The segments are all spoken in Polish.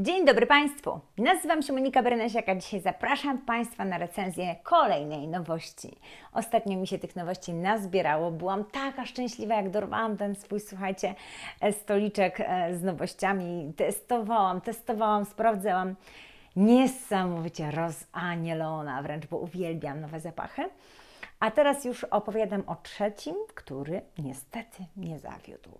Dzień dobry Państwu, nazywam się Monika Brenesiak, a dzisiaj zapraszam Państwa na recenzję kolejnej nowości. Ostatnio mi się tych nowości nazbierało, byłam taka szczęśliwa, jak dorwałam ten swój, słuchajcie, e, stoliczek e, z nowościami. Testowałam, testowałam, sprawdzałam. Niesamowicie rozanielona wręcz, bo uwielbiam nowe zapachy. A teraz już opowiadam o trzecim, który niestety nie zawiódł.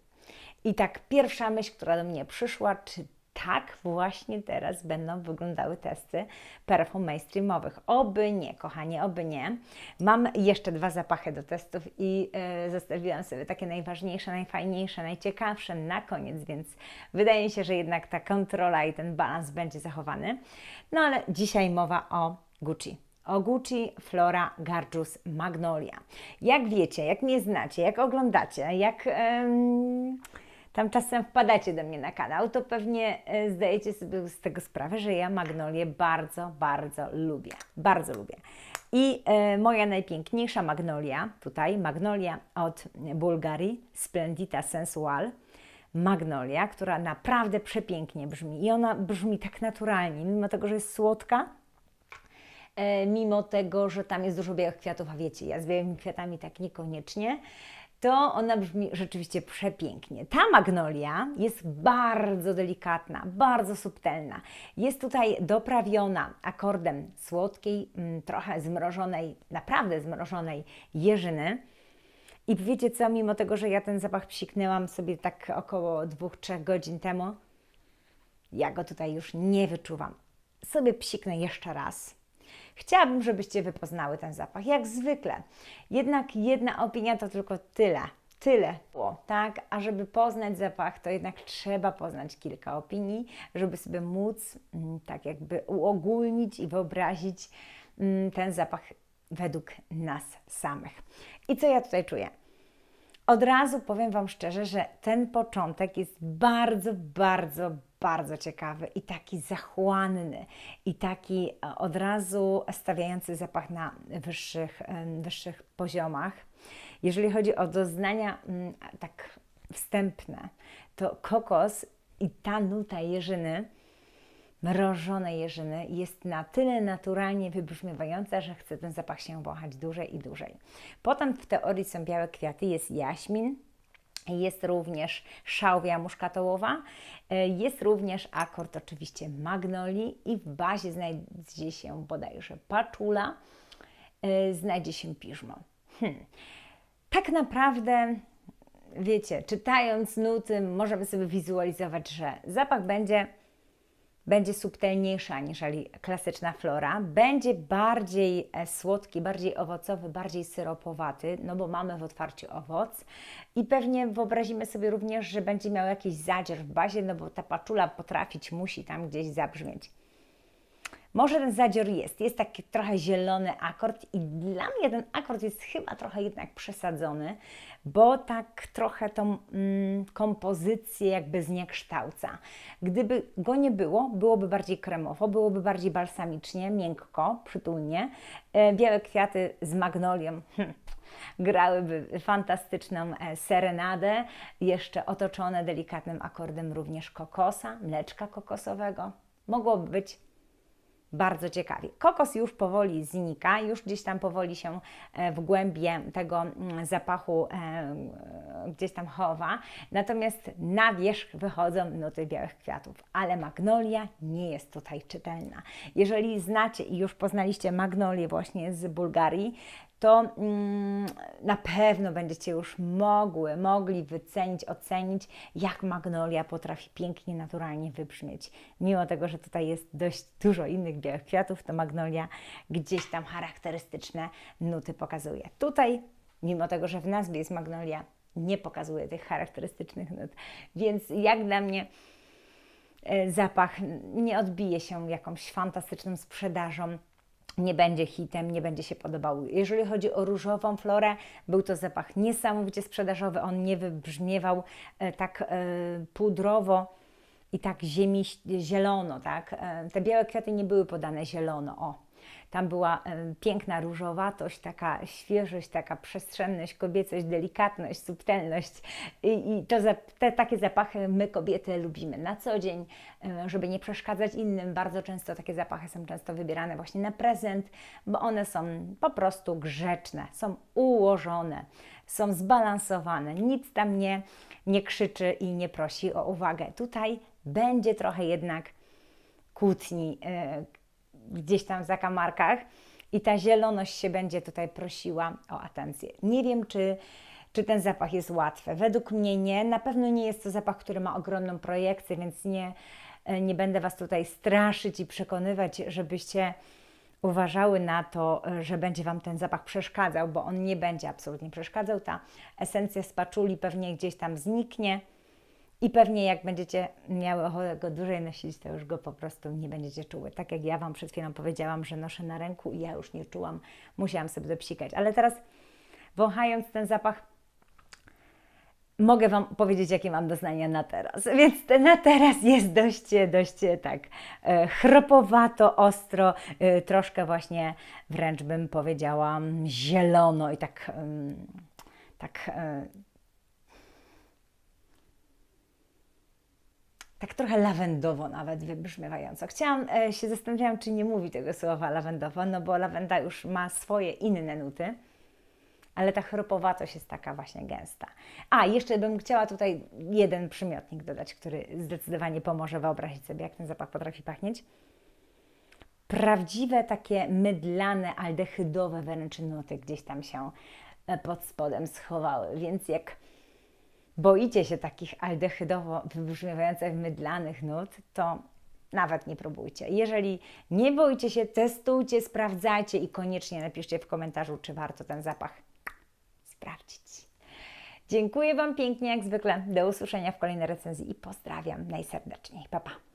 I tak pierwsza myśl, która do mnie przyszła, czy tak właśnie teraz będą wyglądały testy perfum mainstreamowych. Oby nie, kochanie, oby nie. Mam jeszcze dwa zapachy do testów i yy, zostawiłam sobie takie najważniejsze, najfajniejsze, najciekawsze na koniec, więc wydaje mi się, że jednak ta kontrola i ten balans będzie zachowany. No ale dzisiaj mowa o Gucci o Gucci Flora Gargus Magnolia. Jak wiecie, jak mnie znacie, jak oglądacie, jak em, tam czasem wpadacie do mnie na kanał, to pewnie e, zdajecie sobie z tego sprawę, że ja Magnolię bardzo, bardzo lubię. Bardzo lubię. I e, moja najpiękniejsza Magnolia, tutaj Magnolia od Bułgarii, Splendita Sensual. Magnolia, która naprawdę przepięknie brzmi i ona brzmi tak naturalnie, mimo tego, że jest słodka, e, mimo tego, że tam jest dużo białych kwiatów, a wiecie, ja z białymi kwiatami tak niekoniecznie, to ona brzmi rzeczywiście przepięknie. Ta magnolia jest bardzo delikatna, bardzo subtelna. Jest tutaj doprawiona akordem słodkiej, mm, trochę zmrożonej, naprawdę zmrożonej jeżyny. I wiecie co, mimo tego, że ja ten zapach psiknęłam sobie tak około 2-3 godzin temu, ja go tutaj już nie wyczuwam. Sobie psiknę jeszcze raz. Chciałabym, żebyście wypoznały ten zapach, jak zwykle. Jednak jedna opinia to tylko tyle. Tyle było, tak? A żeby poznać zapach, to jednak trzeba poznać kilka opinii, żeby sobie móc mm, tak jakby uogólnić i wyobrazić mm, ten zapach według nas samych. I co ja tutaj czuję? Od razu powiem Wam szczerze, że ten początek jest bardzo, bardzo, bardzo ciekawy i taki zachłanny i taki e, od razu stawiający zapach na wyższych, em, wyższych poziomach. Jeżeli chodzi o doznania mm, tak wstępne, to kokos i ta nuta jeżyny, mrożonej jeżyny jest na tyle naturalnie wybrzmiewająca, że chce ten zapach się wąchać dłużej i dłużej. Potem w teorii są białe kwiaty, jest jaśmin, jest również szałwia muszkatołowa, e, jest również akord oczywiście magnolii i w bazie znajdzie się bodajże paczula, e, znajdzie się piżmo. Hmm. Tak naprawdę, wiecie, czytając nuty, możemy sobie wizualizować, że zapach będzie będzie subtelniejszy aniżeli klasyczna flora, będzie bardziej e, słodki, bardziej owocowy, bardziej syropowaty, no bo mamy w otwarciu owoc i pewnie wyobrazimy sobie również, że będzie miał jakiś zadzier w bazie, no bo ta paczula potrafić musi tam gdzieś zabrzmieć. Może ten zadzior jest, jest taki trochę zielony akord i dla mnie ten akord jest chyba trochę jednak przesadzony, bo tak trochę tą mm, kompozycję jakby zniekształca. Gdyby go nie było, byłoby bardziej kremowo, byłoby bardziej balsamicznie, miękko, przytulnie. E, białe kwiaty z magnolią. Hm grałyby fantastyczną e, serenadę, jeszcze otoczone delikatnym akordem również kokosa, mleczka kokosowego. Mogłoby być bardzo ciekawie. Kokos już powoli znika, już gdzieś tam powoli się e, w głębie tego mm, zapachu e, gdzieś tam chowa, natomiast na wierzch wychodzą nuty białych kwiatów, ale magnolia nie jest tutaj czytelna. Jeżeli znacie i już poznaliście magnolię właśnie z Bułgarii, to mm, na pewno będziecie już mogły, mogli wycenić, ocenić, jak magnolia potrafi pięknie, naturalnie wybrzmieć. Mimo tego, że tutaj jest dość dużo innych białych kwiatów, to magnolia gdzieś tam charakterystyczne nuty pokazuje. Tutaj, mimo tego, że w nazwie jest magnolia, nie pokazuje tych charakterystycznych nut. Więc jak dla mnie e, zapach nie odbije się jakąś fantastyczną sprzedażą nie będzie hitem, nie będzie się podobał. Jeżeli chodzi o różową florę, był to zapach niesamowicie sprzedażowy, on nie wybrzmiewał e, tak e, pudrowo i tak ziemi zielono, tak? E, te białe kwiaty nie były podane zielono, o. Tam była piękna różowatość, taka świeżość, taka przestrzenność, kobiecość, delikatność, subtelność. I, te takie zapachy my kobiety lubimy na co dzień, żeby nie przeszkadzać innym. Bardzo często takie zapachy są często wybierane właśnie na prezent, bo one są po prostu grzeczne, są ułożone, są zbalansowane. Nic tam nie, nie krzyczy i nie prosi o uwagę. Tutaj będzie trochę jednak kłótni e, gdzieś tam w zakamarkach i ta zieloność się będzie tutaj prosiła o atencję. Nie wiem, czy, czy ten zapach jest łatwy. Według mnie nie. Na pewno nie jest to zapach, który ma ogromną projekcję, więc nie, e, nie będę Was tutaj straszyć i przekonywać, żebyście uważały na to, e, że będzie Wam ten zapach przeszkadzał, bo on nie będzie absolutnie przeszkadzał. Ta esencja z paczuli pewnie gdzieś tam zniknie. I pewnie jak będziecie miały ochotę go dłużej nosić, to już go po prostu nie będziecie czuły. Tak jak ja Wam przed chwilą powiedziałam, że noszę na ręku i ja już nie czułam, musiałam sobie dopsikać. Ale teraz wąchając ten zapach, mogę Wam powiedzieć, jakie mam doznania na teraz. Więc ten na teraz jest dość, dość tak e, chropowato, ostro, e, troszkę właśnie wręcz bym powiedziała zielono i tak, em, tak tak trochę lawendowo nawet wybrzmiewająco. Chciałam e, się zastanawiałam, czy nie mówi tego słowa lawendowo, no bo lawenda już ma swoje inne nuty, ale ta chropowatość jest taka właśnie gęsta. A, jeszcze bym chciała tutaj jeden przymiotnik dodać, który zdecydowanie pomoże wyobrazić sobie, jak ten zapach potrafi pachnieć. Prawdziwe takie mydlane, aldehydowe wręcz nuty gdzieś tam się e, pod spodem schowały, więc jak boicie się takich aldehydowo wybrzmiewających mydlanych nut, to nawet nie próbujcie. Jeżeli nie boicie się, testujcie, sprawdzajcie i koniecznie napiszcie w komentarzu, czy warto ten zapach sprawdzić. Dziękuję Wam pięknie, jak zwykle. Do usłyszenia w kolejnej recenzji i pozdrawiam najserdeczniej. Pa, pa.